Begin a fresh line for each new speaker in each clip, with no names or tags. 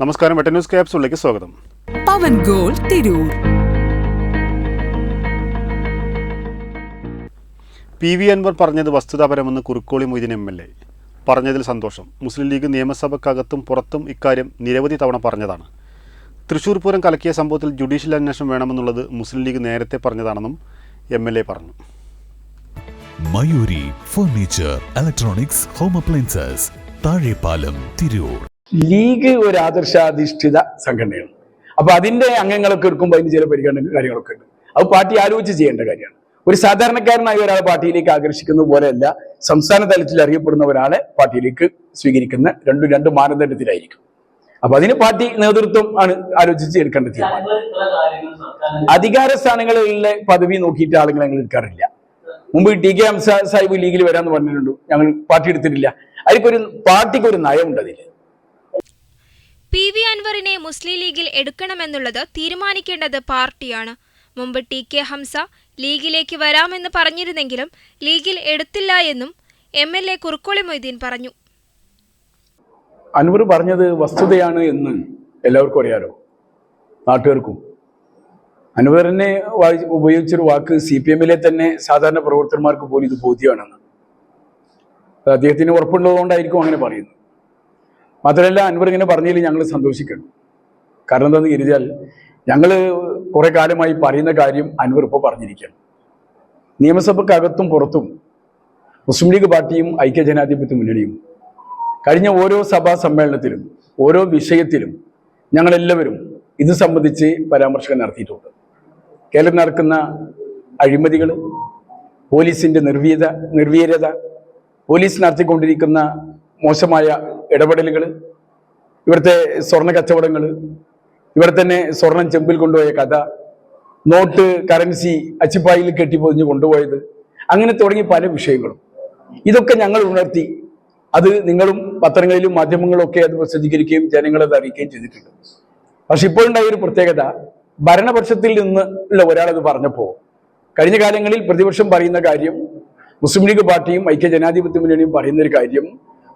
നമസ്കാരം വെട്ട ന്യൂസ് ക്യാപ്സുകളിലേക്ക് സ്വാഗതം.
Pavan gold Tirur.
P V Anvar പറഞ്ഞത് വസ്തുതാപരമെന്ന് Kurukkoli Moideen M L A. പറഞ്ഞതിൽ സന്തോഷം. മുസ്ലിം ലീഗ് നിയമസഭക്കകത്തും പുറത്തും ഇക്കാര്യം നിരവധി തവണ പറഞ്ഞതാണ്. തൃശൂർ പൂരം കലക്കിയ സംഭവത്തിൽ ജുഡീഷ്യൽ അന്വേഷണം വേണമെന്നുള്ളത് മുസ്ലിം ലീഗ് നേരത്തെ പറഞ്ഞതാണെന്നും എം എൽ എ പറഞ്ഞു.
Mayuri furniture electronics home appliances Thazhepalam Tirur.
League ഒരു ആദർശാധിഷ്ഠിത സംഘടനയാണ്. അപ്പൊ അതിന്റെ അംഗങ്ങളൊക്കെ എടുക്കുമ്പോൾ അതിന് ചില പരിഗണന കാര്യങ്ങളൊക്കെ ഉണ്ട്. അത് പാർട്ടി ആലോചിച്ച് ചെയ്യേണ്ട കാര്യമാണ്. ഒരു സാധാരണക്കാരനായി ഒരാൾ പാർട്ടിയിലേക്ക് ആകർഷിക്കുന്ന പോലെയല്ല സംസ്ഥാന തലത്തിൽ അറിയപ്പെടുന്ന ഒരാളെ പാർട്ടിയിലേക്ക് സ്വീകരിക്കുന്ന രണ്ടും രണ്ട് മാനദണ്ഡത്തിലായിരിക്കും. അപ്പൊ അതിന് പാർട്ടി നേതൃത്വം ആണ് ആലോചിച്ച് എടുക്കേണ്ട തീരുമാനം. അധികാര സ്ഥാനങ്ങളിലെ പദവി നോക്കിയിട്ട് ആളുകൾ ഞങ്ങൾ എടുക്കാറില്ല. മുമ്പ് ടി കെ ഹംസ സാഹിബ് ലീഗിൽ വരാമെന്ന് പറഞ്ഞിട്ടുണ്ട്. ഞങ്ങൾ പാർട്ടി എടുത്തിട്ടില്ല. അതിൽക്കൊരു പാർട്ടിക്ക് ഒരു നയമുണ്ട് അതിൽ
പി വി അൻവറിനെ മുസ്ലിം ലീഗിൽ എടുക്കണമെന്നുള്ളത് തീരുമാനിക്കേണ്ടത് പാർട്ടിയാണ്. മുമ്പ് ടി കെ ഹംസ ലീഗിലേക്ക് വരാമെന്ന് പറഞ്ഞിരുന്നെങ്കിലും ലീഗിൽ എടുത്തില്ല എന്നും M L A Kurukkoli Moideen പറഞ്ഞു.
അൻവർ പറഞ്ഞത് വസ്തുതയാണ് എന്ന് എല്ലാവർക്കും അറിയാലോ നാട്ടുകാർക്കും. അൻവറിനെ ഉപയോഗിച്ചൊരു വാക്ക് സി പി എമ്മിലെ തന്നെ സാധാരണ പ്രവർത്തകന്മാർക്ക് പോലും ഇത് ബോധ്യമാണെന്ന്. അദ്ദേഹത്തിന് ഉറപ്പുള്ളതുകൊണ്ടായിരിക്കും അങ്ങനെ പറയുന്നത്. മാത്രമല്ല അൻവർ ഇങ്ങനെ പറഞ്ഞതിൽ ഞങ്ങൾ സന്തോഷിക്കണം കാരണം എന്താണെന്ന് കരുതിയാൽ ഞങ്ങൾ കുറേ കാലമായി പറയുന്ന കാര്യം അൻവർ ഇപ്പോൾ പറഞ്ഞിരിക്കുകയാണ്. നിയമസഭക്കകത്തും പുറത്തും മുസ്ലിം ലീഗ് പാർട്ടിയും ഐക്യജനാധിപത്യ മുന്നണിയും കഴിഞ്ഞ ഓരോ സഭാ സമ്മേളനത്തിലും ഓരോ വിഷയത്തിലും ഞങ്ങളെല്ലാവരും ഇത് സംബന്ധിച്ച് പരാമർശങ്ങൾ നടത്തിയിട്ടുണ്ട്. കേരളം നടക്കുന്ന അഴിമതികൾ പോലീസിന്റെ നിർവീത നിർവീര്യത പോലീസ് നടത്തിക്കൊണ്ടിരിക്കുന്ന മോശമായ ഇടപെടലുകൾ ഇവിടുത്തെ സ്വർണ കച്ചവടങ്ങൾ ഇവിടെ തന്നെ സ്വർണം ചെമ്പിൽ കൊണ്ടുപോയ കഥ നോട്ട് കറൻസി അച്ചിപ്പായിൽ കെട്ടിപ്പൊതിഞ്ഞ് കൊണ്ടുപോയത് അങ്ങനെ തുടങ്ങി പല വിഷയങ്ങളും. ഇതൊക്കെ ഞങ്ങൾ ഉണർത്തി അത് നിങ്ങളും പത്രങ്ങളിലും മാധ്യമങ്ങളും ഒക്കെ അത് പ്രസിദ്ധീകരിക്കുകയും ജനങ്ങളെ അറിയിക്കുകയും ചെയ്തിട്ടുണ്ട്. പക്ഷെ ഇപ്പോഴുണ്ടായ ഒരു പ്രത്യേകത ഭരണപക്ഷത്തിൽ നിന്ന് ഉള്ള ഒരാളത് പറഞ്ഞപ്പോൾ കഴിഞ്ഞ കാലങ്ങളിൽ പ്രതിപക്ഷം പറയുന്ന കാര്യം മുസ്ലിം ലീഗ് പാർട്ടിയും ഐക്യ ജനാധിപത്യ മുന്നണിയും പറയുന്ന ഒരു കാര്യം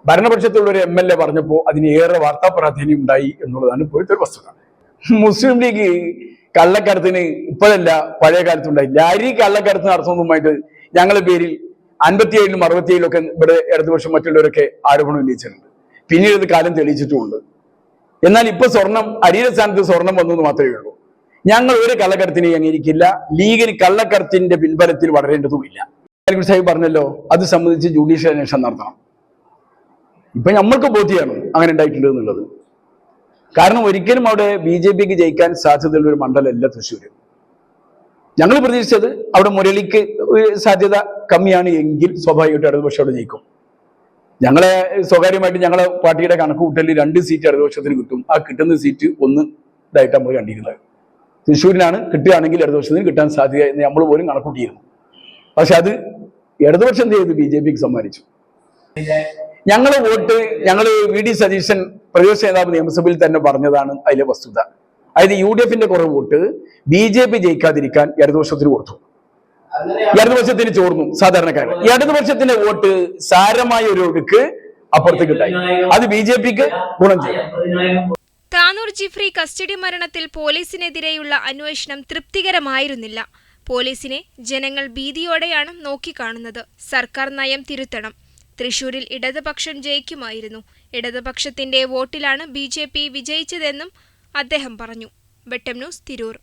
ഭരണപക്ഷത്തുള്ള ഒരു എം എൽ എ പറഞ്ഞപ്പോൾ അതിന് ഏറെ വാർത്താ പ്രാധാന്യം ഉണ്ടായി എന്നുള്ളതാണ് ഇപ്പോഴത്തെ ഒരു വസ്തുത. മുസ്ലിം ലീഗ് കള്ളക്കടത്തിന് ഇപ്പോഴല്ല പഴയ കാലത്തുണ്ടായി ലാരി കള്ളക്കടത്ത് നടത്തുന്നതുമായിട്ട് ഞങ്ങളുടെ പേരിൽ അൻപത്തിയേഴിലും അറുപത്തിയേഴിലും ഒക്കെ ഇവിടെ ഇടതുപക്ഷം മറ്റുള്ളവരൊക്കെ ആരോപണം ഉന്നയിച്ചിട്ടുണ്ട്. പിന്നീട് ഇത് കാലം തെളിയിച്ചിട്ടുമുണ്ട്. എന്നാൽ ഇപ്പൊ സ്വർണം അരിയുടെ സ്ഥാനത്ത് സ്വർണം വന്നു മാത്രമേ ഉള്ളൂ. ഞങ്ങൾ ഒരു കള്ളക്കടത്തിനെ അംഗീകരിക്കില്ല. ലീഗിന് കള്ളക്കടത്തിന്റെ പിൻബലത്തിൽ വളരേണ്ടതുമില്ല. സാഹിബ് പറഞ്ഞല്ലോ അത് സംബന്ധിച്ച് ജുഡീഷ്യൽ അന്വേഷണം നടത്തണം. ഇപ്പൊ നമ്മൾക്ക് ബോധ്യമാണ് അങ്ങനെ ഉണ്ടായിട്ടുണ്ട് എന്നുള്ളത്. കാരണം ഒരിക്കലും അവിടെ ബി ജെ പിക്ക് ജയിക്കാൻ സാധ്യതയുള്ള ഒരു മണ്ഡലമല്ല തൃശ്ശൂർ ഞങ്ങൾ പ്രതീക്ഷിച്ചത് അവിടെ മുരളിക്ക് സാധ്യത കമ്മിയാണ് എങ്കിൽ സ്വാഭാവികമായിട്ട് ഇടതുപക്ഷം അവിടെ ജയിക്കും. ഞങ്ങളെ സ്വകാര്യമായിട്ട് ഞങ്ങളെ പാർട്ടിയുടെ കണക്ക് കൂട്ടലിൽ രണ്ട് സീറ്റ് ഇടതുപക്ഷത്തിന് കിട്ടും. ആ കിട്ടുന്ന സീറ്റ് ഒന്ന് ഇതായിട്ട് നമ്മൾ കണ്ടിരുന്നത്. തൃശ്ശൂരിനാണ് കിട്ടുകയാണെങ്കിൽ ഇടതുപക്ഷത്തിന് കിട്ടാൻ സാധ്യത എന്ന് നമ്മൾ പോലും കണക്കൂട്ടിയിരുന്നു പക്ഷെ അത് ഇടതുപക്ഷം ചെയ്തു? ബി ജെ പിക്ക് സമ്മാനിച്ചു. ഞങ്ങളെ വോട്ട് ഞങ്ങൾ വി ഡി സതീശൻ പ്രതിപക്ഷ നേതാവ് നിയമസഭയിൽ തന്നെ പറഞ്ഞതാണ് അതിലെ വസ്തുത. അതായത് യു ഡി എഫിന്റെ കുറവ് വോട്ട് ബി ജെ പി ജയിക്കാതിരിക്കാൻ ഇടതുപക്ഷത്തിന് കൊടുത്തു. ഇടതുപക്ഷത്തിന് ചോർന്നു സാധാരണക്കാരൻ ഇടതുപക്ഷത്തിന്റെ വോട്ട് സാരമായ ഒരു ഒഴുക്ക് അപ്പുറത്തേക്ക് ഉണ്ടായി. അത് ബി ജെ പിക്ക് ഗുണം ചെയ്യും
താനൂർ ജിഫ്രി കസ്റ്റഡി മരണത്തിൽ പോലീസിനെതിരെയുള്ള അന്വേഷണം തൃപ്തികരമായിരുന്നില്ല. പോലീസിനെ ജനങ്ങൾ ഭീതിയോടെയാണ് നോക്കിക്കാണുന്നത്. സർക്കാർ നയം തിരുത്തണം. തൃശൂരിൽ ഇടതുപക്ഷം ജയിക്കുമായിരുന്നു. ഇടതുപക്ഷത്തിന്റെ വോട്ടിലാണ് ബി ജെ പി വിജയിച്ചതെന്നും അദ്ദേഹം പറഞ്ഞു. വെട്ടം ന്യൂസ് തിരൂർ.